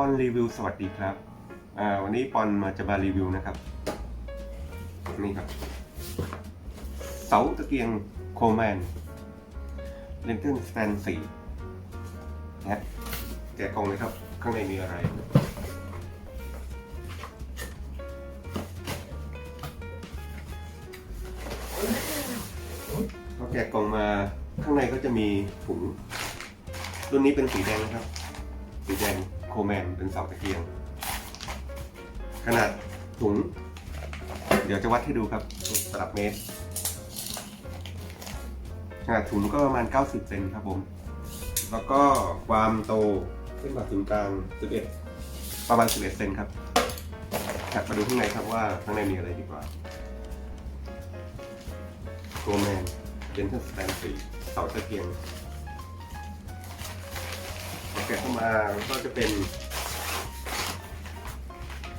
อนรีวิวสวัสดีครับ อ่าวันนี้ปอนมาจะมารีวิวนะครับนี่ครับ เสาตะเกียงโคแมนเลนเทนสแตนสี่นะฮะแกะกล่องเลยครับ ข้างในมีอะไร พอแกะกล่องมาข้างในก็จะมีถุง รุ่นนี้เป็นสีแดงนะครับ สีแดง แมนเป็นเสาตะเกียง ขนาดถุง เดี๋ยวจะวัดให้ดูครับตลับเมตร ขนาดถุงก็ประมาณ 90 เซนครับผม แล้วก็ความโตเส้นผ่าศูนย์กลาง 11 ประมาณ 11 เซนครับถัดมาดูข้างในครับว่าข้างในมีอะไรดีกว่าโคแมนเจนเทอร์สแตนสีเสาตะเกียง แกะเข้ามาก็จะเป็น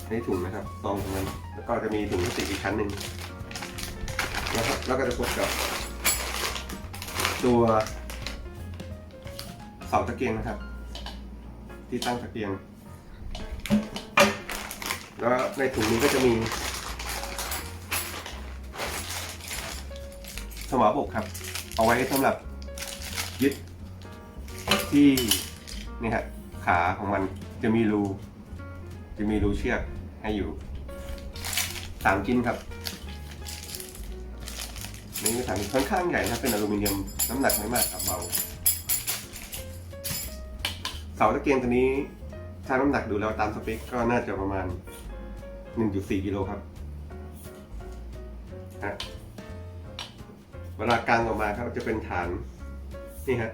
ในถุงนะครับซองตรงนั้น แล้วก็จะมีถุงพลาสติกอีกชั้นหนึ่งแล้วก็แล้วก็จะพบกับตัวเสาตะเกียงนะครับ ที่ตั้งตะเกียง แล้วในถุงนี้ก็จะมีสมอบกครับ เอาไว้สำหรับยึดที่ นี่ฮะขาของมันจะมีรูจะมีรูเชือกให้อยู่สามชิ้นครับนี่คือถังค่อนข้างใหญ่นะเป็นอลูมิเนียมน้ำหนักไม่มากครับเบาเสาตะเกียงตัวนี้ถ้าน้ำหนักดูแล้วตามสเปคก็น่าจะประมาณ 1.4กิโลครับฮะเวลากางออกมาครับจะเป็นฐานนี่ฮะ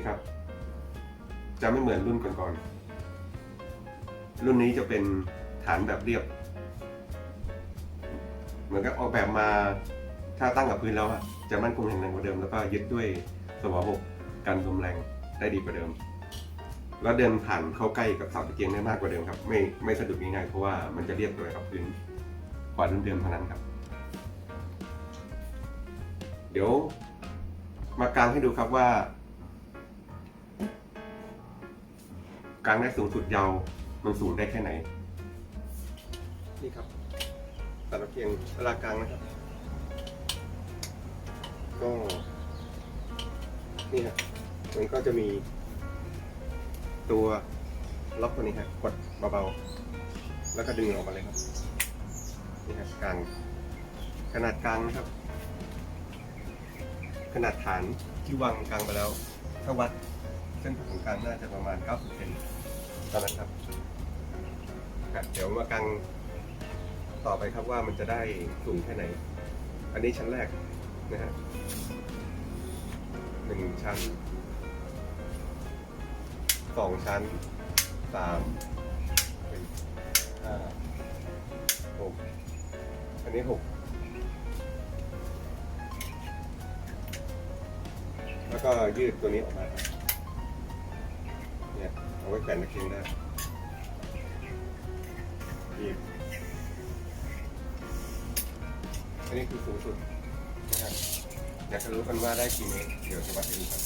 นี่ครับ จะไม่เหมือนรุ่นก่อนๆ รุ่นนี้จะเป็นฐานแบบเรียบ เหมือนกับออกแบบมาถ้าตั้งกับพื้นแล้วอะจะมั่นคงแข็งแรงกว่าเดิมแล้วก็ยึดด้วยสวบบกกันลมแรงได้ดีกว่าเดิม แล้วเดินผ่านเข้าใกล้กับเสาตะเกียงได้มากกว่าเดิมครับ ไม่ไม่สะดุดง่ายๆเพราะว่ามันจะเรียบเลยกับพื้นกว่ารุ่นเดิมเท่านั้นครับ เดี๋ยวมากางให้ดูครับว่า กางได้สูงสุดยาวมันสูงได้แค่ไหน นี่ครับตะเกียงเวลากลางนะครับ ก็นี่ครับมันก็จะมี ตัวล็อกตัวนี้ครับกดเบาๆแล้วก็ดึงออกมาเลยครับนี่ครับกลางขนาดกลางนะครับ ขนาดฐานที่วางกลางไปแล้วถ้าวัด เส้นผ่าศูนย์กลางน่าจะประมาณ 90เซนตอนนั้นครับครับเดี๋ยวมากางต่อไปครับว่ามันจะได้สูงแค่ไหน อันนี้ชั้นแรกนะฮะหนึ่งชั้นสองชั้นสามสี่ห้าหกอันนี้หกแล้วก็ยืดตัวนี้ออกมาครับเนี่ยเอา ไว้แขวนตะเกียงได้ยืดอันนี้คือสูงสุดนะครับอยากจะรู้กันว่าได้กี่เมตรเดี๋ยวจะวัดให้ดูครับ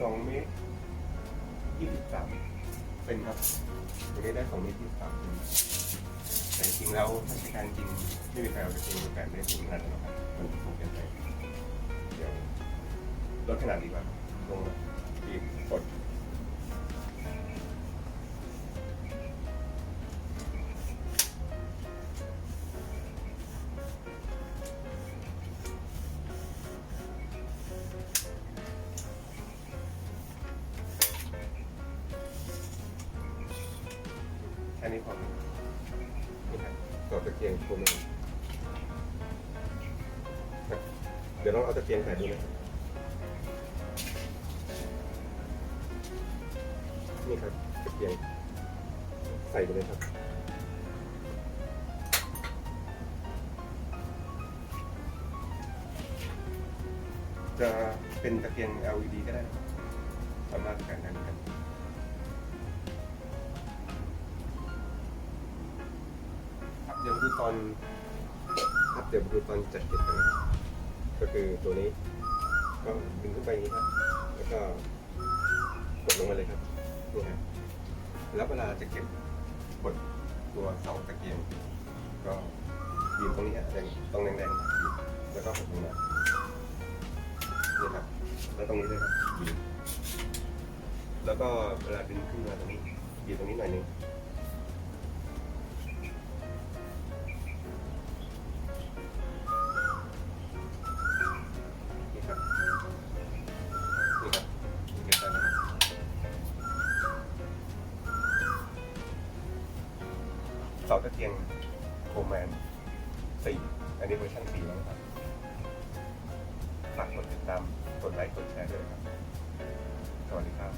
สองเมตรยี่สิบสามเป็นครับตรงนี้ได้สองเมตรยี่สิบสามเป็น แต่จริงแล้วถ้าใช้การจริงไม่มีใครเอาตะเกียงมาแขวนได้สูงขนาดนั้นหรอกครับมันสูงเกินไปเดี๋ยวลดขนาดดีกว่าลงมาดีบกดแค่นี้พอนี่ครับ ต่อตะเกียงตัวนึงเดี๋ยวลองเอาตะเกียงใส่ดูนะนี่ครับตะเกียงใส่ไปเลยครับจะเป็นตะเกียง LED ก็ได้สามารถแขวนได้เหมือนกัน ตอนครับเดี๋ยวมาดูตอนจัดเก็บกันนะก็คือตัวนี้ ก็ดึงขึ้นไปอย่างนี้ครับ แล้วก็กดลงมาเลยครับนี่ครับแล้วเวลาจะเก็บกดตัวเสาตะเกียงก็ยืนตรงนี้ฮะแรงต้องแรงๆแล้วก็กดลงมานี่ครับ แล้วตรงนี้เลยครับแล้วก็เวลาดึงขึ้นมาตรงนี้ยืนตรงนี้หน่อยนึงาตะเกียงโคแมนสี่อันนี้เวอร์ชันสี่แล้วนะครับฝากกดติดตามกดไลค์กดแชร์ด้วยครับ สวัสดีครับ